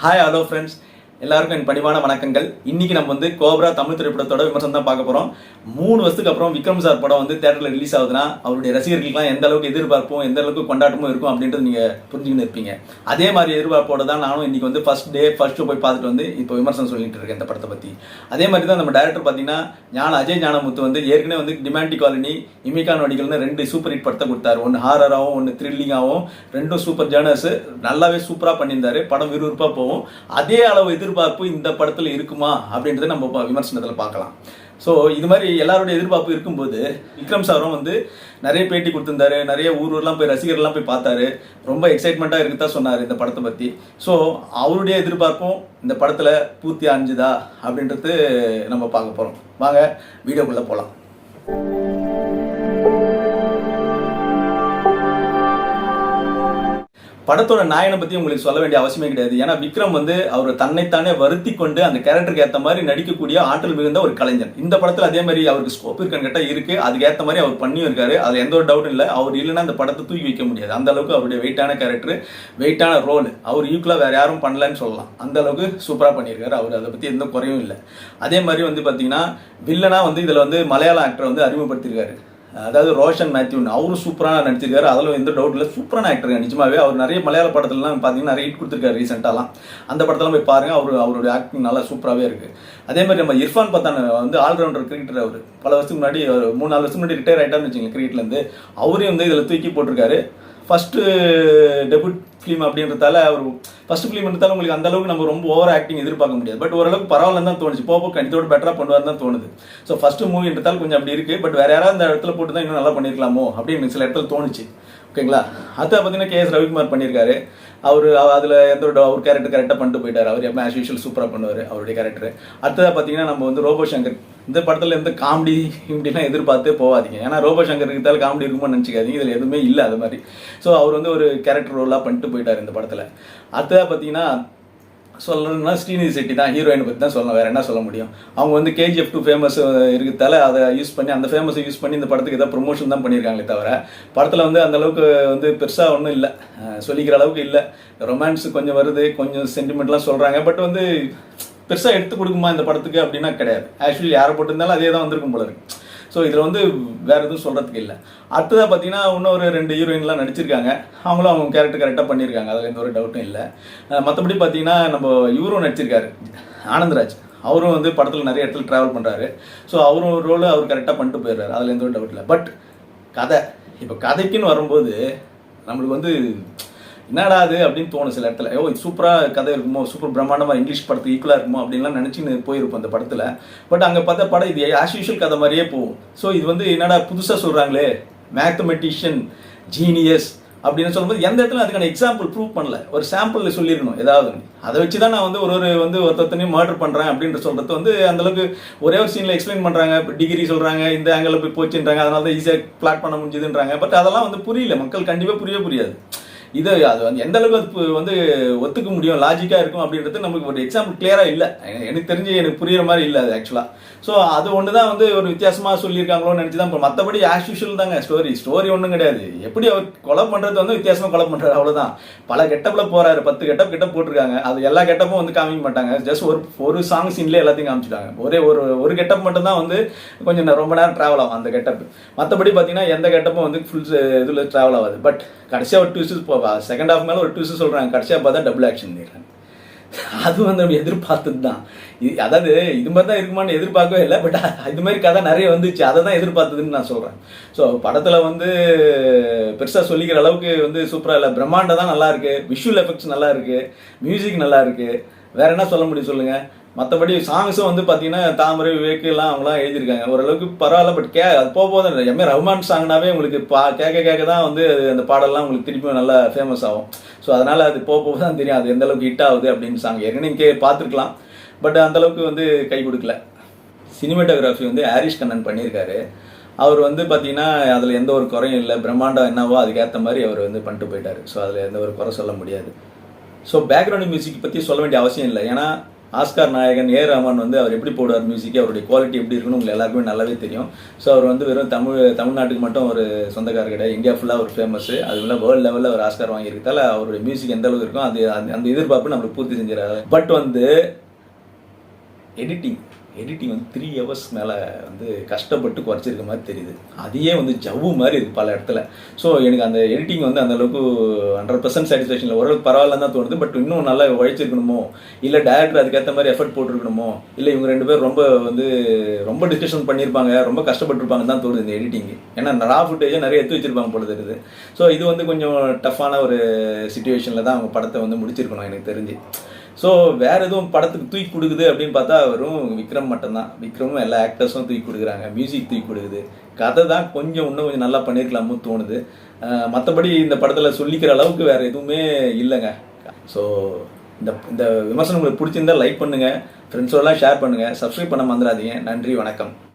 Hi hello friends எல்லாருக்கும் என் பணிவான வணக்கங்கள். இன்னைக்கு நம்ம வந்து கோப்ரா தமிழ் திரைப்படத்தோட விமர்சனம் தான் பார்க்க போறோம். மூணு வருஷத்துக்கு அப்புறம் விக்ரம் சார் படம் வந்து தேட்டரில் ரிலீஸ் ஆகுதுன்னா அவருடைய ரசிகர்களுக்குலாம் எந்த அளவுக்கு எதிர்பார்ப்பும் எந்த அளவுக்கு கொண்டாட்டமும் இருக்கும் அப்படின்றது நீங்க புரிஞ்சுக்கிட்டு இருப்பீங்க. அதே மாதிரி எதிர்பார்ப்போட தான் நானும் இன்னைக்கு வந்து ஃபர்ஸ்ட் டே ஃபர்ஸ்ட் போய் பார்த்துட்டு வந்து இப்போ விமர்சனம் சொல்லிட்டு இருக்கேன் இந்த படத்தை பத்தி. அதே மாதிரி தான் நம்ம டேரக்டர் பார்த்தீங்கன்னா ஞான அஜய் ஞானமுத்து வந்து ஏற்கனவே வந்து டிமாண்டி காலனி இமிகா நொடிகள்னு ரெண்டு சூப்பர் ஹிட் படத்தை கொடுத்தாரு. ஒன்று ஹாரராகவும் ஒன்று த்ரில்லிங்காகவும் ரெண்டும் சூப்பர் ஜேர்னர்ஸ் நல்லாவே சூப்பராக பண்ணியிருந்தாரு. படம் விறுவிறுப்பாக போகும். அதே அளவு எதிர்பார்ப்பு இந்த படத்தில் இருக்குமா அப்படின்றத நம்ம விமர்சனத்தில் பார்க்கலாம். ஸோ இது மாதிரி எல்லாருடைய எதிர்பார்ப்பு இருக்கும்போது விக்ரம் சாரும் வந்து நிறைய பேட்டி கொடுத்துருந்தாரு நிறைய ஊர் ஊர்லாம் போய் ரசிகர்லாம் போய் பார்த்தாரு. ரொம்ப எக்ஸைட்மெண்ட்டாக இருக்குதா சொன்னார் இந்த படத்தை பற்றி ஸோ அவருடைய எதிர்பார்ப்பும் இந்த படத்தில் பூர்த்தி அணிஞ்சுதா அப்படின்றது நம்ம பார்க்க போகிறோம் வாங்க வீடியோக்குள்ளே போகலாம் படத்தோட நாயனை பத்தி உங்களுக்கு சொல்ல வேண்டிய அவசியமே கிடையாது. ஏன்னா விக்ரம் வந்து அவர் தன்னைத்தானே வருத்தி கொண்டு அந்த கேரக்டருக்கு ஏற்ற மாதிரி நடிக்கக்கூடிய ஆற்றல் மிகுந்த ஒரு கலைஞர் இந்த படத்துல அதே மாதிரி அவருக்கு ஸ்கோப் இருக்கான்னு கேட்டா இருக்கு. அதுக்கு ஏற்ற மாதிரி அவர் பண்ணியும் இருக்காரு. அது எந்த ஒரு டவுட்டும் இல்லை. அவர் இல்லைன்னா அந்த படத்தை தூக்கி வைக்க முடியாது. அந்த அளவுக்கு அவருடைய வெயிட்டான கேரக்டர் வெயிட்டான ரோல் அவர் ஈக்குவலா வேற யாரும் பண்ணலன்னு சொல்லலாம். அந்த அளவுக்கு சூப்பரா பண்ணியிருக்காரு. அவர் அதை பத்தி எந்த குறையும் இல்லை. அதே மாதிரி வந்து பாத்தீங்கன்னா வில்லனா வந்து இதுல வந்து மலையாள ஆக்டர் வந்து அறிமுகப்படுத்தியிருக்காரு. அதாவது ரோஷன் மேத்யூன் அவரும் சூப்பராக நடிச்சிருக்காரு. அதில் எந்த டவுட் இல்லை. சூப்பரான ஆக்டர் நிஜமாவே அவர் நிறைய மலையாள படத்துலலாம் பார்த்தீங்கன்னா நிறைய ஹிட் கொடுத்துருக்காரு ரீசெண்டாலாம் அந்த படத்தெல்லாம் போய் பாருங்கள் அவர் அவருடைய ஆக்டிங் நல்லா சூப்பராகவே இருக்குது அதே மாதிரி நம்ம இர்ஃபான் பத்தான் வந்து ஆல்ரவுண்டர் கிரிக்கெட்டர் அவர். பல வருஷத்துக்கு முன்னாடி ஒரு மூணு நாலு வருஷம் முன்னாடி ரிட்டையர் ஆகிட்டான்னு வச்சுக்கோங்க கிரிக்கெட்லேருந்து அவரையும் வந்து இதில் தூக்கி போட்டிருக்காரு. ஃபஸ்ட்டு டெபுட் ஃபிலிம் அப்படின்றதால அவர் ஃபஸ்ட் ஃபிலிம்ன்றதால உங்களுக்கு அந்த அளவுக்கு நம்ம ரொம்ப ஓவர் ஆக்டிங் எதிர்பார்க்க முடியாது. பட் ஓரளவுக்கு பரவாயில்ல தான் தோணுச்சு. போக கண்டிப்பாக பெட்டராக பண்ணுவார் தான் தோணுது. ஸோ ஃபர்ஸ்ட் மூவின்றதால கொஞ்சம் அப்படி இருக்கு. பட் வேற யாராவது அந்த இடத்துல போட்டு தான் இன்னும் நல்லா பண்ணியிருக்கலாமோ அப்படின்னு சில இடத்துல தோணுச்சு. ஓகேங்களா அதை பார்த்தீங்கன்னா கே எஸ் ரவிக்குமார் பண்ணியிருக்காரு. அவர் அதில் எந்த ஒரு அவர் கேரக்டர் கரெக்டாக பண்ணிட்டு போயிட்டார். அவர் எப்போ ஆஸ் யூஷுவல் சூப்பராக பண்ணுவார் அவருடைய கேரக்டர் அடுத்ததாக பார்த்தீங்கன்னா நம்ம வந்து ரோபோ சங்கர் இந்த படத்தில் எந்த காமெடி இப்படிலாம் எதிர்பார்த்தே போகாதீங்க. ஏன்னா ரோபோ சங்கர் இருக்கிறதால காமெடி இருக்குமான்னு நினச்சிக்காதீங்க. இதில் எதுவுமே இல்லை அது மாதிரி. ஸோ அவர் வந்து ஒரு கேரக்டர் ரோலாக பண்ணிட்டு போயிட்டார் இந்த படத்தில். அடுத்ததாக பார்த்தீங்கன்னா சொல்லணும்னா ஸ்ரீநிதி செட்டி தான் ஹீரோயினை பற்றி தான் சொல்லணும். வேறு என்ன சொல்ல முடியும்? அவங்க வந்து கேஜிஎஃப் டூ ஃபேமஸ் இருக்கிறதால அதை யூஸ் பண்ணி அந்த ஃபேமஸை யூஸ் பண்ணி இந்த படத்துக்கு ஏதாவது ப்ரொமோஷன் தான் பண்ணியிருக்காங்களே தவிர படத்தில் வந்து அந்த அளவுக்கு வந்து பெருசாக ஒன்றும் இல்லை. சொல்லிக்கிற அளவுக்கு இல்லை. ரொமான்ஸ் கொஞ்சம் வருது கொஞ்சம் சென்டிமெண்ட்லாம் சொல்கிறாங்க பட் வந்து பெருசாக எடுத்து கொடுக்குமா இந்த படத்துக்கு அப்படின்னா கிடையாது. ஆக்சுவலி யாரை போட்டிருந்தாலும் அதே தான் வந்திருக்கும் போல இருக்கு. ஸோ இதில் வந்து வேறு எதுவும் சொல்கிறதுக்கு இல்லை. அடுத்ததாக பார்த்தீங்கன்னா இன்னொரு ரெண்டு ஹீரோயின்லாம் நடிச்சிருக்காங்க. அவங்களும் அவங்க கேரக்டர் கரெக்டாக பண்ணியிருக்காங்க. அதில் எந்த ஒரு டவுட்டும் இல்லை. மற்றபடி பார்த்தீங்கன்னா நம்ம இவரும் நடிச்சிருக்காரு ஆனந்த்ராஜ். அவரும் வந்து படத்தில் நிறைய இடத்துல ட்ராவல் பண்ணுறாரு ஸோ அவரும் ஒரு ரோல் அவர் கரெக்டாக பண்ணிட்டு போயிடுறாரு. அதில் எந்த ஒரு டவுட் இல்லை. பட் கதை இப்போ கதைக்குன்னு வரும்போது நம்மளுக்கு வந்து என்னடா அது அப்படின்னு தோணும் சில இடத்துல. ஓ சூப்பராக கதை இருக்குமோ? சூப்பர் பிரம்மாண்டமாக இங்கிலீஷ் படத்துக்கு ஈக்குவலாக இருக்குமோ? அப்படின்லாம் நினச்சின்னு போயிருப்போம் அந்த படத்தில். பட் அங்கே பார்த்தா படம் இது ஆஸ் யூஷுவல் கதை மாதிரியே போகும். ஸோ இது வந்து என்னடா புதுசாக சொல்கிறாங்களே மேத்தமெட்டிஷியன் ஜீனியஸ் அப்படின்னு சொல்லும்போது எந்த இடத்துல அதுக்கான எக்ஸாம்பிள் ப்ரூவ் பண்ணல. ஒரு சாம்பிள் சொல்லியிருக்கணும் ஏதாவது. அதை வச்சு தான் நான் வந்து ஒரு ஒரு வந்து ஒருத்தனையும் மர்டர் பண்ணுறேன் அப்படின்ற சொல்கிறது வந்து அந்த அளவுக்கு ஒரே ஒரு சீனில் எக்ஸ்பிளைன் பண்ணுறாங்க டிகிரி சொல்கிறாங்க இந்த ஆங்கிளில் போய் போச்சுன்றாங்க. அதனால தான் ஈஸியாக பிளாட் பண்ண முடிஞ்சுதுன்றாங்க. பட் அதெல்லாம் வந்து புரியல. மக்கள் கண்டிப்பாக புரிய புரியாது. இது அது வந்து எந்த அளவுக்கு அது வந்து ஒத்துக்க முடியும் லாஜிக்காக இருக்கும் அப்படின்றது நமக்கு ஒரு எக்ஸாம்பிள் கிளியராக இல்லை. எனக்கு தெரிஞ்சு எனக்கு புரியுற மாதிரி இல்லை அது ஆக்சுவலாக ஸோ அது ஒன்று தான் வந்து ஒரு வித்தியாசமாக சொல்லியிருக்காங்களோன்னு நினச்சி தான் மற்றபடி ஆஸ் யூஷுவல் தாங்க. ஸ்டோரி ஸ்டோரி ஒன்றும் கிடையாது. எப்படி அவர் கொலை பண்ணுறது வந்து வித்தியாசமாக கொலை பண்ணுறாரு அவ்வளோதான் பல கெட்டப்பில் போகிறாரு பத்து கெட்டப் கெட்டப் போட்டிருக்காங்க. அது எல்லா கெட்டப்பும் வந்து காமிக்க மாட்டாங்க. ஜஸ்ட் ஒரு ஒரு சாங் சீன்லேயே எல்லாத்தையும் காமிச்சிட்டாங்க. ஒரே ஒரு ஒரு கெட்டப் மட்டும் தான் வந்து கொஞ்சம் ரொம்ப நேரம் ட்ராவல் ஆகும் அந்த கெட்டப் மற்றபடி பார்த்தீங்கன்னா எந்த கெட்டப்பும் வந்து ஃபுல் இதில் ட்ராவல் ஆகாது. பட் கடைசியாக ஒரு ட்விஸ்ட் செகண்ட் ஹாஃப் மேலே ஒரு ட்விஸ்ட் சொல்கிறாங்க கடைசியாக பார்த்தா டபுள் ஆக்ஷன் பண்ணிடுறாங்க அது வந்து நம்ம எதிர்பார்த்தது தான். இது அதாவது இது மாதிரி தான் இருக்குமான்னு எதிர்பார்க்கவே இல்லை. பட் இது மாதிரி கதை நிறைய வந்துச்சு. அதை தான் எதிர்பார்த்ததுன்னு நான் சொல்கிறேன் ஸோ படத்தில் வந்து பெருசாக சொல்லிக்கிற அளவுக்கு வந்து சூப்பராக இல்லை. பிரம்மாண்டம் தான் நல்லா இருக்கு. விஷுவல் எஃபெக்ட்ஸ் நல்லா இருக்கு. மியூசிக் நல்லா இருக்கு. வேற என்ன சொல்ல முடியும் சொல்லுங்கள் மற்றபடி சாங்ஸும் வந்து பார்த்தீங்கன்னா தாமரை விவேக் எல்லாம் அவங்களாம் எழுதியிருக்காங்க. ஓரளவுக்கு பரவாயில்ல பட் கே அது போக போது எம்ஏ ரஹ்மான் சாங்னாவே உங்களுக்கு பா கேட்க கேட்க தான் வந்து அந்த பாடல்லாம் உங்களுக்கு திருப்பியும் நல்லா ஃபேமஸ் ஆகும். ஸோ அதனால் அது போக போக தான் தெரியும் அது எந்த அளவுக்கு ஹிட் ஆகுது அப்படின்னு சாங் ஏற்கனவே இங்கே பார்த்துருக்கலாம் பட் அந்த அளவுக்கு வந்து கை கொடுக்கல. சினிமேட்டோகிராஃபி வந்து ஹாரிஷ் கண்ணன் பண்ணியிருக்காரு. அவர் வந்து பார்த்தீங்கன்னா அதில் எந்த ஒரு குறையும் இல்லை. பிரம்மாண்டம் என்னவோ அதுக்கேற்ற மாதிரி அவர் வந்து பண்ணிட்டு போயிட்டார். ஸோ அதில் எந்த ஒரு குறை சொல்ல முடியாது. ஸோ பேக்ரவுண்ட் மியூசிக் பற்றி சொல்ல வேண்டிய அவசியம் இல்லை. ஏன்னா ஆஸ்கார் நாயகன் ஏ ரஹ்மான் வந்து அவர் எப்படி போடுவார் மியூசிக் அவருடைய குவாலிட்டி எப்படி இருக்குன்னு உங்களுக்கு எல்லாருக்குமே நல்லாவே தெரியும். ஸோ அவர் வந்து வெறும் தமிழ் தமிழ்நாட்டுக்கு மட்டும் ஒரு சொந்தக்காரர் கிடையாது. இந்தியா ஃபுல்லாக ஒரு ஃபேமஸ் அது இல்லை வேர்ல்டு லெவலில் அவர் ஆஸ்கார் வாங்கியிருக்கதால அவருடைய மியூசிக் எந்த அளவுக்கு இருக்கும் அது அந்த- அந்த எதிர்பார்ப்பு நம்மளுக்கு பூர்த்தி செஞ்சிடறாரு. பட் வந்து எடிட்டிங் எடிட்டிங் வந்து த்ரீ ஹவர்ஸ் மேலே வந்து கஷ்டப்பட்டு குறைச்சிருக்க மாதிரி தெரியுது. அதையே வந்து ஜவ்வு மாதிரி இருக்குது பல இடத்துல. ஸோ எனக்கு அந்த எடிட்டிங் வந்து அந்த அளவுக்கு ஹண்ட்ரட் பர்சன்ட் சாட்டிஸ்ஃபேக்ஷன் ஓரளவுக்கு பரவாயில்ல தான் தோணுது. பட் இன்னும் நல்லா உழைச்சிருக்கணுமோ? இல்லை டேரக்டர் அதுக்கேற்ற மாதிரி எஃபர்ட் போட்டிருக்கணுமோ? இல்லை இவங்க ரெண்டு பேரும் ரொம்ப வந்து ரொம்ப டிஸ்கஷன் பண்ணியிருப்பாங்க ரொம்ப கஷ்டப்பட்டுருப்பாங்கன்னு தான் தோணுது இந்த எடிட்டிங் ஏன்னா ரா ஃபுட்டேஜை நிறைய எடுத்து வச்சிருப்பாங்க போல தெரியுது. ஸோ இது வந்து கொஞ்சம் டஃப்பான ஒரு சுச்சுவேஷனில் தான் அவங்க படத்தை வந்து முடிச்சிருக்கணும் எனக்கு தெரிஞ்சு. ஸோ வேற எதுவும் படத்துக்கு தூக்கி கொடுக்குது அப்படின்னு பார்த்தா வெறும் விக்ரம் மட்டும்தான். விக்ரமும் எல்லா ஆக்டர்ஸும் தூக்கி கொடுக்குறாங்க. மியூசிக் தூக்கி கொடுக்குது. கதை தான் கொஞ்சம் இன்னும் கொஞ்சம் நல்லா பண்ணியிருக்கலாமோ தோணுது. மற்றபடி இந்த படத்தில் சொல்லிக்கிற அளவுக்கு வேற எதுவுமே இல்லைங்க. ஸோ இந்த இந்த விமர்சனம் உங்களுக்கு பிடிச்சிருந்தா லைக் பண்ணுங்கள் ஃப்ரெண்ட்ஸோடலாம் ஷேர் பண்ணுங்க. சப்ஸ்கிரைப் பண்ண மறந்துடாதீங்க. நன்றி வணக்கம்.